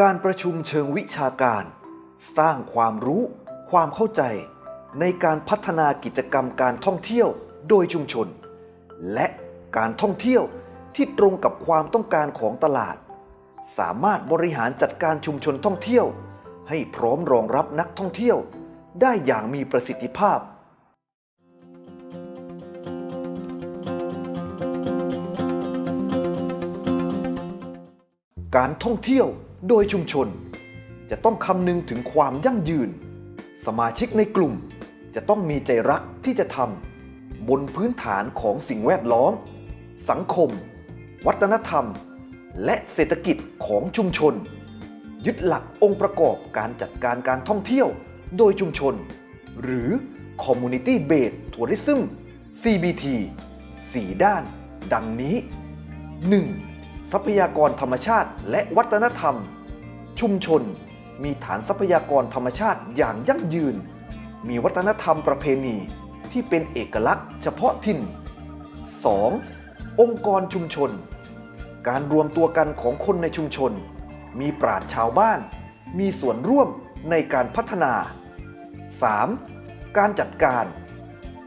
การประชุมเชิงวิชาการ สร้างความรู้ ความเข้าใจ ในการพัฒนากิจกรรมการท่องเที่ยวโดยชุมชน และการท่องเที่ยวที่ตรงกับความต้องการของตลาด สามารถบริหารจัดการชุมชนท่องเที่ยว ให้พร้อมรองรับนักท่องเที่ยว ได้อย่างมีประสิทธิภาพการท่องเที่ยว โดยชุมชน จะต้องคำนึงถึงความยั่งยืน สมาชิกในกลุ่มจะต้องมีใจรักที่จะทำบนพื้นฐานของสิ่งแวดล้อม สังคม วัฒนธรรม และเศรษฐกิจของชุมชน ยึดหลักองค์ประกอบการจัดการการท่องเที่ยว โดยชุมชน หรือ Community Based Tourism CBT 4 ด้าน ดังนี้ 1. ทรัพยากรธรรมชาติ และวัฒนธรรม ชุมชน มีฐานทรัพยากรธรรมชาติอย่างยั่งยืน มีวัฒนธรรมประเพณีที่เป็นเอกลักษณ์เฉพาะถิ่น 2. องค์กรชุมชน การรวมตัวกันของคนในชุมชน มีปราชญ์ชาวบ้าน มีส่วนร่วมในการพัฒนา 3. การจัดการ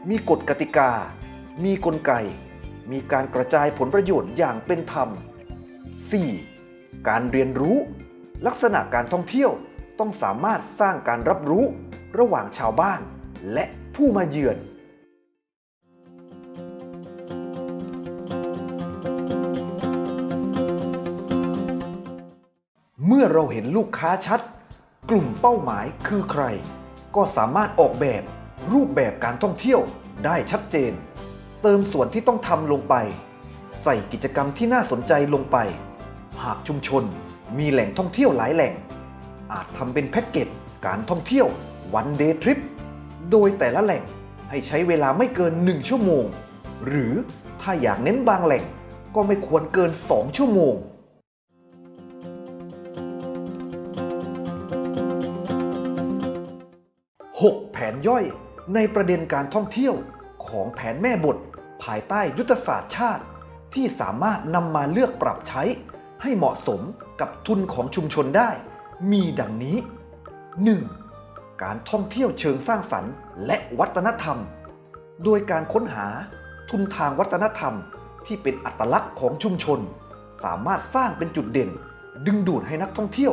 มีกฎกติกา มีกลไก มีการกระจายผลประโยชน์อย่างเป็นธรรม 4. การเรียนรู้ ลักษณะการท่องเที่ยวต้องสามารถสร้างการรับรู้ระหว่างชาวบ้าน และผู้มาเยือนเมื่อเราเห็นลูกค้าชัด กลุ่มเป้าหมายคือใคร ก็สามารถออกแบบรูปแบบการท่องเที่ยวได้ชัดเจน เติมส่วนที่ต้องทำลงไป ใส่กิจกรรมที่น่าสนใจลงไป หากชุมชนมีแหล่งท่องเที่ยวหลายแหล่ง อาจทำเป็นแพ็กเกจการท่องเที่ยววันเดย์ทริปโดยแต่ละแหล่งให้ใช้เวลาไม่เกิน 1 ชั่วโมง หรือถ้าอยากเน้นบางแหล่งก็ไม่ควรเกิน 2 ชั่วโมง 6 แผนย่อยในประเด็นการท่องเที่ยวของแผนแม่บท ภายใต้ยุทธศาสตร์ชาติ ที่สามารถนำมาเลือกปรับใช้ ให้เหมาะสมกับทุนของชุมชนได้ มีดังนี้ 1. การท่องเที่ยวเชิงสร้างสรรค์ และวัฒนธรรม โดยการค้นหาทุนทางวัฒนธรรมที่เป็นอัตลักษณ์ของชุมชน สามารถสร้างเป็นจุดเด่น ดึงดูดให้นักท่องเที่ยว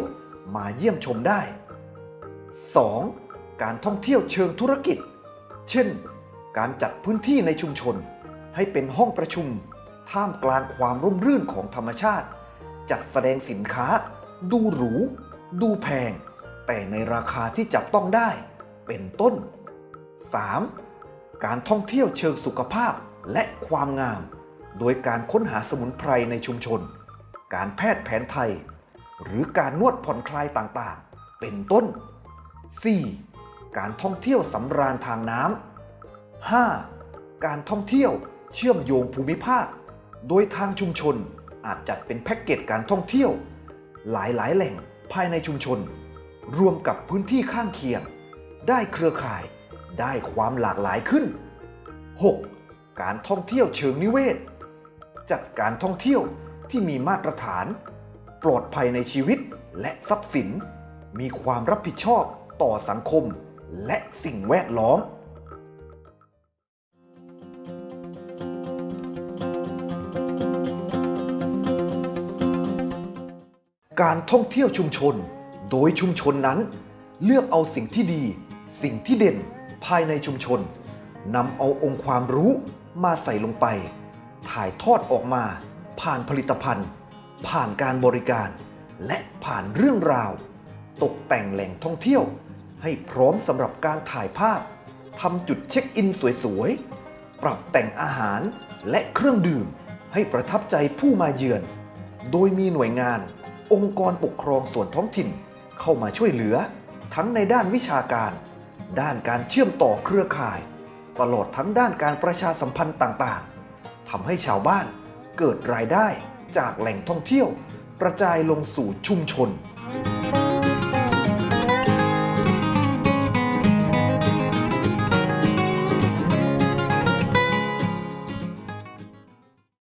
มาเยี่ยมชมได้ 2. การท่องเที่ยวเชิงธุรกิจ เช่น การจัดพื้นที่ในชุมชน ให้เป็นห้องประชุม ท่ามกลางความร่มรื่นของธรรมชาติ จัดแสดงสินค้า ดูหรู ดูแพง แต่ในราคาที่จับต้องได้ เป็นต้น 3. การท่องเที่ยวเชิงสุขภาพและความงาม โดยการค้นหาสมุนไพรในชุมชน การแพทย์แผนไทย หรือการนวดผ่อนคลายต่างๆ เป็นต้น 4. การท่องเที่ยวสำราญทางน้ำ 5. การท่องเที่ยวเชื่อมโยงภูมิภาค โดยทางชุมชน อาจจัดเป็นแพ็กเกจการท่องเที่ยว หลายๆ แหล่งภายในชุมชน รวมกับพื้นที่ข้างเคียง ได้เครือข่ายได้ความหลากหลายขึ้น 6. การท่องเที่ยวเชิงนิเวศ จัดการท่องเที่ยวที่มีมาตรฐาน ปลอดภัยในชีวิตและทรัพย์สิน มีความรับผิดชอบต่อสังคมและสิ่งแวดล้อม การท่องเที่ยวชุมชน โดยชุมชนนั้น เลือกเอาสิ่งที่ดี สิ่งที่เด่นภายในชุมชนนำเอาองค์ความรู้มาใส่ลงไป ถ่ายทอดออกมา ผ่านผลิตภัณฑ์ ผ่านการบริการ และผ่านเรื่องราว ตกแต่งแหล่งท่องเที่ยว ให้พร้อมสำหรับการถ่ายภาพทำจุดเช็คอินสวยๆ ปรับแต่งอาหารและเครื่องดื่ม ให้ประทับใจผู้มาเยือน โดยมีหน่วยงาน องค์กรปกครองส่วนท้องถิ่นเข้ามาช่วยเหลือ ทั้งในด้านวิชาการ ด้านการเชื่อมต่อเครือข่าย ตลอดทั้งด้านการประชาสัมพันธ์ต่างๆทำให้ชาวบ้านเกิดรายได้จากแหล่งท่องเที่ยว กระจายลงสู่ชุมชน